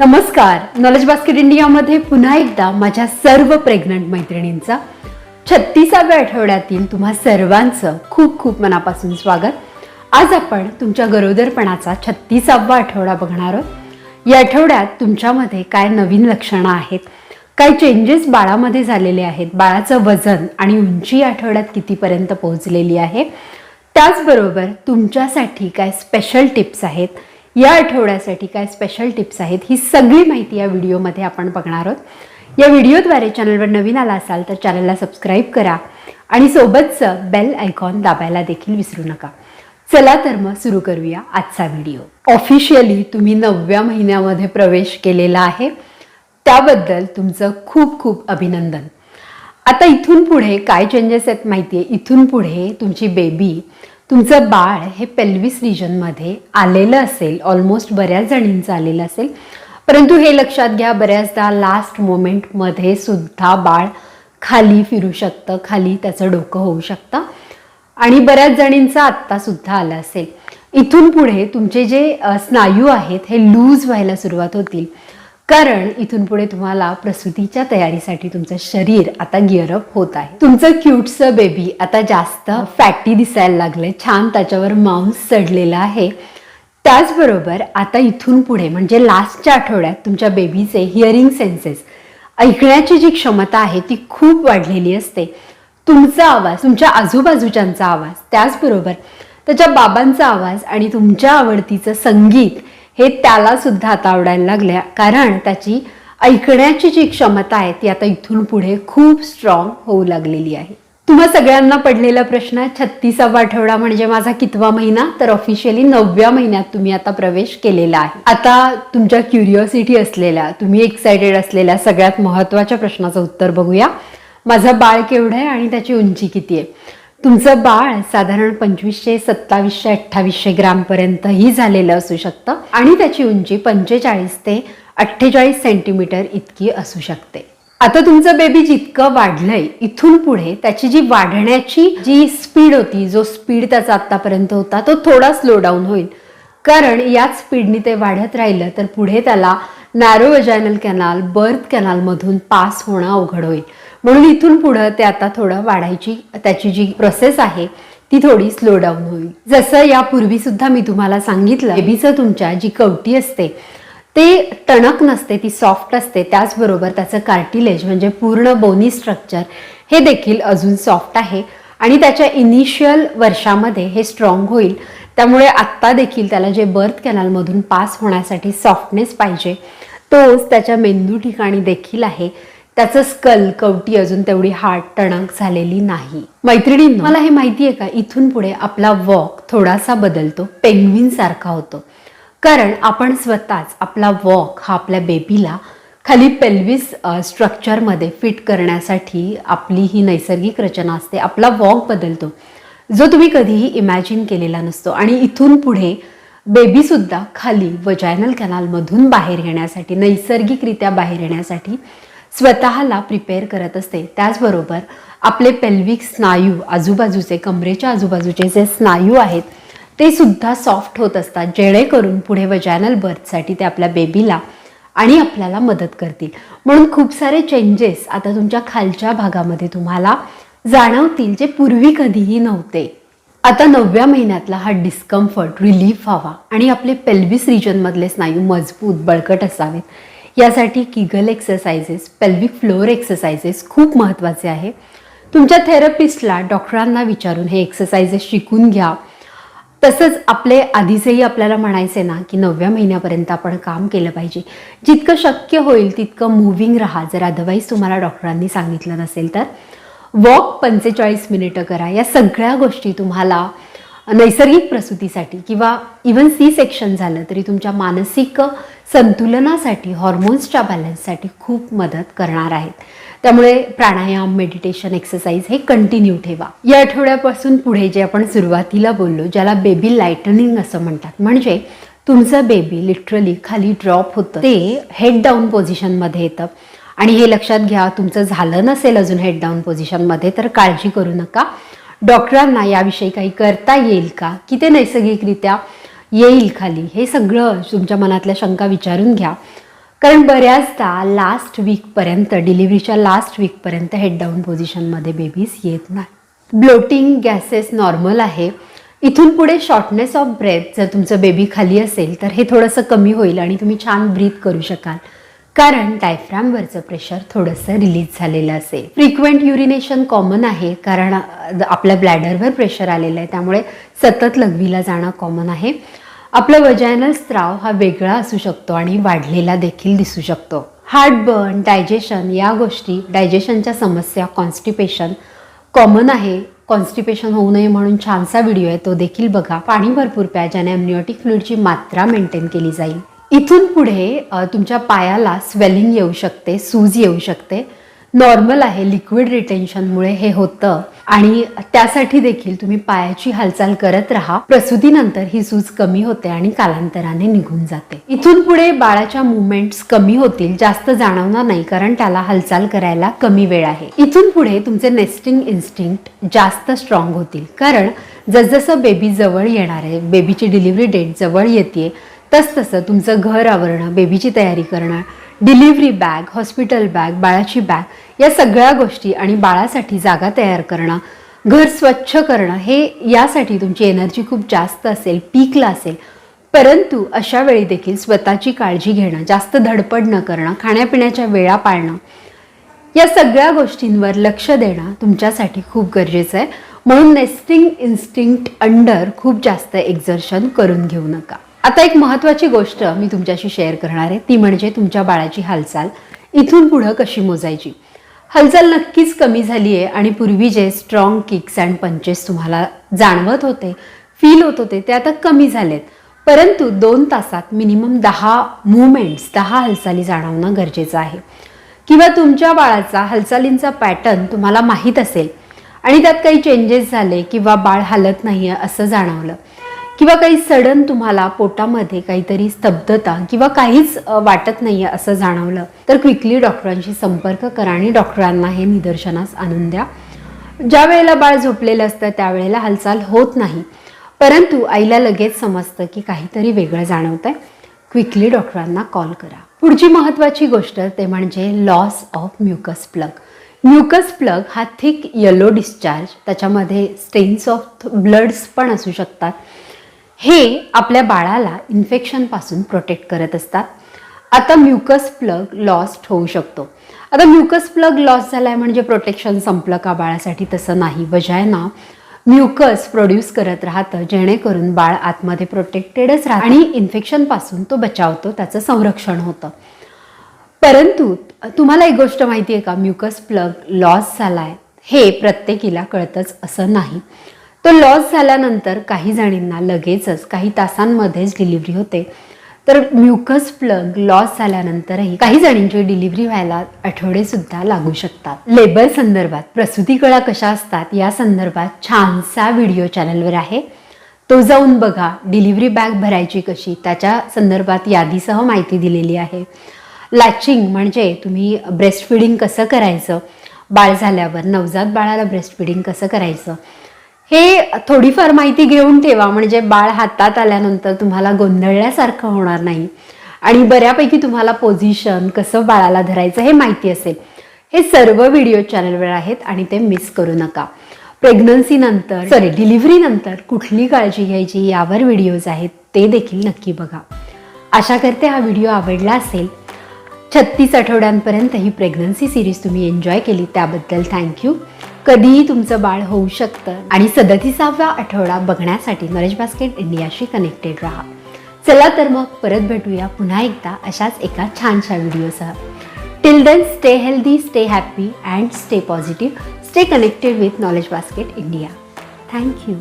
नमस्कार. Knowledge basket इंडियामध्ये पुन्हा एकदा माझ्या सर्व प्रेग्नंट मैत्रिणींचं छत्तीसाव्या आठवड्यातील तुम्हा सर्वांचं खूप खूप मनापासून स्वागत. आज आपण तुमच्या गरोदरपणाचा छत्तीसावा आठवडा बघणार आहोत. या आठवड्यात तुमच्यामध्ये काय नवीन लक्षणं आहेत? काय चेंजेस बाळामध्ये झालेले आहेत? बाळाचं वजन आणि उंची आठवड्यात कितीपर्यंत पोहोचलेली आहे? त्याचबरोबर तुमच्यासाठी काय स्पेशल टिप्स आहेत? या आठवड्यासाठी काय स्पेशल टिप्स आहेत ही सगळी माहिती या व्हिडिओमध्ये आपण बघणार आहोत. या व्हिडिओद्वारे चॅनलवर नवीन आला असाल तर चॅनलला सबस्क्राईब करा आणि सोबतचं बेल आयकॉन दाबायला देखील विसरू नका. चला तर मग सुरू करूया आजचा व्हिडिओ. ऑफिशियली तुम्ही नवव्या महिन्यामध्ये प्रवेश केलेला आहे. त्याबद्दल तुमचं खूप खूप अभिनंदन. आता इथून पुढे काय चेंजेस आहेत माहिती आहे इथून पुढे तुमची बेबी तुमचं बाळ हे पेल्विस रिजनमध्ये आलेलं असेल ऑलमोस्ट बऱ्याच जणींचं आलेलं असेल. परंतु हे लक्षात घ्या बऱ्याचदा लास्ट मोमेंटमध्ये सुद्धा बाळ खाली फिरू शकतं खाली त्याचं डोकं होऊ शकतं. आणि बऱ्याच जणींचं आत्तासुद्धा आलं असेल. इथून पुढे तुमचे जे स्नायू आहेत हे लूज व्हायला सुरुवात होतील. कारण इथून पुढे तुम्हाला प्रसूतीच्या तयारीसाठी तुमचं शरीर आता गिअरअप होत आहे. तुमचं क्यूटचं बेबी आता जास्त फॅटी दिसायला लागलंय. छान त्याच्यावर मांस चढलेला आहे. त्याचबरोबर आता इथून पुढे म्हणजे लास्टच्या आठवड्यात तुमच्या बेबीचे हिअरिंग सेन्सेस ऐकण्याची जी क्षमता आहे ती खूप वाढलेली असते. तुमचा आवाज तुमच्या आजूबाजूच्यांचा आवाज त्याचबरोबर त्याच्या बाबांचा आवाज आणि तुमच्या आवडतीचं संगीत हे त्याला सुद्धा आता आवडायला लागल्या. कारण त्याची ऐकण्याची जी क्षमता आहे ती आता इथून पुढे खूप स्ट्रॉंग होऊ लागलेली आहे. तुम्हा सगळ्यांना पडलेला प्रश्न आहे छत्तीसावा आठवडा म्हणजे माझा कितवा महिना? तर ऑफिशियली नवव्या महिन्यात तुम्ही आता प्रवेश केलेला आहे. आता तुमच्या क्युरिओसिटी असलेल्या तुम्ही एक्सायटेड असलेल्या सगळ्यात महत्त्वाच्या प्रश्नाचं उत्तर बघूया. माझं बाळ केवढं आहे आणि त्याची उंची किती आहे? तुमचं बाळ साधारण पंचवीसशे सत्तावीसशे अठ्ठावीसशे ग्रामपर्यंतही झालेलं असू शकतं आणि त्याची उंची पंचेचाळीस ते अठ्ठेचाळीस सेंटीमीटर इतकी असू शकते. आता तुमचं बेबी जितकं वाढलंय इथून पुढे त्याची जी वाढण्याची जी स्पीड होती जो स्पीड त्याचा आतापर्यंत होता तो थोडा स्लो डाऊन होईल. कारण याच स्पीडने ते वाढत राहिलं तर पुढे त्याला नॅरो वजायनल कॅनाल बर्थ कॅनालमधून पास होणं अवघड होईल. म्हणून इथून पुढं ते आता थोडं वाढायची त्याची जी प्रोसेस आहे ती थोडी स्लो डाऊन होईल. जसं यापूर्वी सुद्धा मी तुम्हाला सांगितलं बेबीचं तुमच्या जी कवटी असते ते टणक नसते ती सॉफ्ट असते त्याचबरोबर त्याचं कार्टिलेज म्हणजे पूर्ण बोनी स्ट्रक्चर हे देखील अजून सॉफ्ट आहे. आणि त्याच्या इनिशियल वर्षामध्ये हे स्ट्रॉंग होईल. त्यामुळे आत्ता देखील त्याला जे बर्थ कॅनलमधून पास होण्यासाठी सॉफ्टनेस पाहिजे तोच त्याच्या मेंदू ठिकाणी देखील आहे. त्याचं स्कल कवटी अजून तेवढी हार्ड टणक झालेली नाही. मैत्रिणी मला हे माहिती आहे का? इथून पुढे आपला वॉक थोडासा बदलतो. पेंग्विन सारखा होतो. कारण आपण स्वतःच आपला वॉक हा आपल्या बेबीला खाली पेल्विस स्ट्रक्चरमध्ये फिट करण्यासाठी आपली ही नैसर्गिक रचना असते. आपला वॉक बदलतो. जो तुम्ही कधीही इमॅजिन केलेला नसतो. आणि इथून पुढे बेबीसुद्धा खाली वजायनल कॅनालमधून बाहेर येण्यासाठी नैसर्गिकरित्या बाहेर येण्यासाठी स्वतःला प्रिपेअर करत असते. त्याचबरोबर आपले पेल्विक स्नायू आजूबाजूचे कमरेच्या आजूबाजूचे जे स्नायू आहेत ते सुद्धा सॉफ्ट होत असतात. जेणेकरून पुढे वजॅनल बर्थसाठी ते आपल्या बेबीला आणि आपल्याला मदत करतील. म्हणून खूप सारे चेंजेस आता तुमच्या खालच्या भागामध्ये तुम्हाला जाणवतील जे पूर्वी कधीही नव्हते. आता नवव्या महिन्यातला हा डिस्कम्फर्ट रिलीफ व्हावा आणि आपले पेल्विस रिजनमधले स्नायू मजबूत बळकट असावेत. यासाठी kegel exercises pelvic floor exercises खूप महत्त्वाचे आहे. तुमच्या थेरपिस्टला डॉक्टरांना विचारून हे एक्सरसाइजेस शिकून घ्या. तसंच आपले आधीचेही आपल्याला म्हणायचे ना की नवव्या महिन्यापर्यंत आपण काम केलं पाहिजे. जितकं शक्य होईल तितकं मूव्हिंग राहा. जर अदरवाईज तुम्हाला डॉक्टरांनी सांगितलं नसेल तर. वॉक पंचेचाळीस मिनिटं करा. या सगळ्या गोष्टी तुम्हाला नैसर्गिक प्रसूतीसाठी किंवा इवन सी सेक्शन झालं तरी तुमच्या मानसिक संतुलनासाठी हॉर्मोन्सच्या बॅलन्ससाठी खूप मदत करणार आहेत. त्यामुळे प्राणायाम मेडिटेशन एक्सरसाइज हे कंटिन्यू ठेवा. या आठवड्यापासून पुढे जे आपण सुरुवातीला बोललो ज्याला बेबी लायटनिंग असं म्हणतात म्हणजे तुमचं बेबी लिटरली खाली ड्रॉप होतं. ते हेड डाऊन पोझिशनमध्ये येतं. आणि हे लक्षात घ्या तुमचं झालं नसेल अजून हेड डाऊन पोझिशनमध्ये तर काळजी करू नका. डॉक्टरांना याविषयी काही करता येईल का? की ते नैसर्गिकरित्या येईल खाली? हे सगळं तुमच्या मनातल्या शंका विचारून घ्या. कारण बऱ्याचदा लास्ट वीकपर्यंत डिलिव्हरीच्या लास्ट वीकपर्यंत हेड डाऊन पोझिशनमध्ये बेबीज येत नाही. ब्लोटिंग गॅसेस नॉर्मल आहे. इथून पुढे शॉर्टनेस ऑफ ब्रेथ जर तुमचं बेबी खाली असेल तर हे थोडंसं कमी होईल आणि तुम्ही छान ब्रीथ करू शकाल. कारण डायफ्रॅमवरचं प्रेशर थोडंसं रिलीज झालेलं असेल. फ्रिक्वेंट युरिनेशन कॉमन आहे कारण आपल्या ब्लॅडरवर प्रेशर आलेलं आहे. त्यामुळे सतत लघवीला जाणं कॉमन आहे. आपला वजायनल स्त्राव हा वेगळा असू शकतो आणि वाढलेला देखील दिसू शकतो. हार्टबर्न डायजेशन या गोष्टी डायजेशनच्या समस्या कॉन्स्टिपेशन कॉमन आहे. कॉन्स्टिपेशन होऊ नये म्हणून छानसा व्हिडिओ आहे. तो देखील बघा. पाणी भरपूर प्या ज्याने अम्निओटिक फ्लुईडची मात्रा मेंटेन केली जाईल. इथून पुढे तुमच्या पायाला स्वेलिंग येऊ शकते सूज येऊ शकते. नॉर्मल आहे लिक्विड रिटेन्शनमुळे हे होतं. आणि त्यासाठी देखील तुम्ही पायाची हालचाल करत राहा. प्रसूतीनंतर ही सूज कमी होते आणि कालांतराने निघून जाते. इथून पुढे बाळाच्या मुवमेंट्स कमी होतील जास्त जाणवणार नाही कारण त्याला हालचाल करायला कमी वेळ आहे. इथून पुढे तुमचे नेस्टिंग इन्स्टिंक्ट जास्त स्ट्रॉंग होतील. कारण जसजसं बेबी जवळ येणार आहे बेबीची डिलिव्हरी डेट जवळ येते तसतसं तुमचं घर आवरणं बेबीची तयारी करणं डिलिव्हरी बॅग हॉस्पिटल बॅग बाळाची बॅग या सगळ्या गोष्टी आणि बाळासाठी जागा तयार करणं घर स्वच्छ करणं हे यासाठी तुमची एनर्जी खूप जास्त असेल पीकला असेल. परंतु अशा वेळी देखील स्वतःची काळजी घेणं जास्त धडपड न करणं खाण्यापिण्याच्या वेळा पाळणं या सगळ्या गोष्टींवर लक्ष देणं तुमच्यासाठी खूप गरजेचं आहे. म्हणून नेस्टिंग इन्स्टिंक्ट अंडर खूप जास्त एक्झर्शन करून घेऊ नका. आता एक महत्त्वाची गोष्ट मी तुमच्याशी शेअर करणार आहे. ती म्हणजे तुमच्या बाळाची हालचाल. इथून पुढं कशी मोजायची? हालचाल नक्कीच कमी झाली आहे आणि पूर्वी जे स्ट्रॉंग किक्स अँड पंचेस तुम्हाला जाणवत होते फील होत होते ते आता कमी झालेत. परंतु दोन तासात मिनिमम दहा मुवमेंट्स दहा हालचाली जाणवणं गरजेचं आहे. किंवा तुमच्या बाळाचा हालचालींचा पॅटर्न तुम्हाला माहीत असेल आणि त्यात काही चेंजेस झाले किंवा बाळ हालत नाही आहे असं जाणवलं. किंवा काही सडन तुम्हाला पोटामध्ये काहीतरी स्तब्धता किंवा काहीच वाटत नाही आहे असं जाणवलं तर क्विकली डॉक्टरांशी संपर्क करा आणि डॉक्टरांना हे निदर्शनास आणून द्या. ज्या वेळेला बाळ झोपलेलं असतं त्यावेळेला हालचाल होत नाही. परंतु आईला लगेच समजतं की काहीतरी वेगळं जाणवतंय. क्विकली डॉक्टरांना कॉल करा. पुढची महत्त्वाची गोष्ट ते म्हणजे loss of mucus plug. Mucus plug हा थिक येलो डिस्चार्ज त्याच्यामध्ये स्टेन्स ऑफ ब्लड्स पण असू शकतात. हे आपल्या बाळाला इन्फेक्शनपासून प्रोटेक्ट करत असतात. आता म्युकस प्लग लॉस्ट होऊ शकतो. आता म्युकस प्लग लॉस झालाय म्हणजे प्रोटेक्शन संपलं का बाळासाठी तसं नाही. वजायना म्युकस प्रोड्यूस करत राहतं जेणेकरून बाळ आतमध्ये प्रोटेक्टेडच राहतं. आणि इन्फेक्शनपासून तो बचावतो त्याचं संरक्षण होतं. परंतु तुम्हाला एक गोष्ट माहिती आहे का? म्युकस प्लग लॉस झालाय. हे प्रत्येकीला कळतंच असं नाही. तो लॉस झाल्यानंतर काही जणींना लगेचच काही तासांमध्येच डिलिव्हरी होते. तर म्युकस प्लग लॉस झाल्यानंतरही काही जणींची डिलिव्हरी व्हायला आठवडे सुद्धा लागू शकतात. लेबर संदर्भात प्रसूती कळा कशा असतात या संदर्भात छानसा व्हिडिओ चॅनलवर आहे. तो जाऊन बघा डिलिव्हरी बॅग भरायची कशी त्याच्या संदर्भात यादीसह माहिती दिलेली आहे. लॅचिंग म्हणजे तुम्ही ब्रेस्ट फिडिंग कसं करायचं? बाळ झाल्यावर नवजात बाळाला ब्रेस्ट फिडिंग कसं करायचं? हे थोडीफार माहिती घेऊन ठेवा म्हणजे बाळ हातात आल्यानंतर तुम्हाला गोंधळल्यासारखं होणार नाही. आणि बऱ्यापैकी तुम्हाला पोझिशन कसं बाळाला धरायचं हे माहिती असेल. हे सर्व व्हिडिओ चॅनलवर आहेत आणि ते मिस करू नका. प्रेग्नन्सी नंतर सॉरी डिलिव्हरी नंतर कुठली काळजी घ्यायची यावर व्हिडिओज आहेत ते देखील नक्की बघा. आशा करते हा व्हिडिओ आवडला असेल. छत्तीस आठवड्यांपर्यंत ही प्रेग्नन्सी सिरीज तुम्ही एन्जॉय केली त्याबद्दल थँक्यू कधीही तुमचं बाळ होऊ शकतं. आणि सदतीसावा आठवडा बघण्यासाठी नॉलेज बास्केट इंडियाशी कनेक्टेड राहा. चला तर मग परत भेटूया पुन्हा एकदा अशाच एका छानशा व्हिडिओसह. Till then stay healthy stay happy and stay positive stay connected with knowledge basket India thank you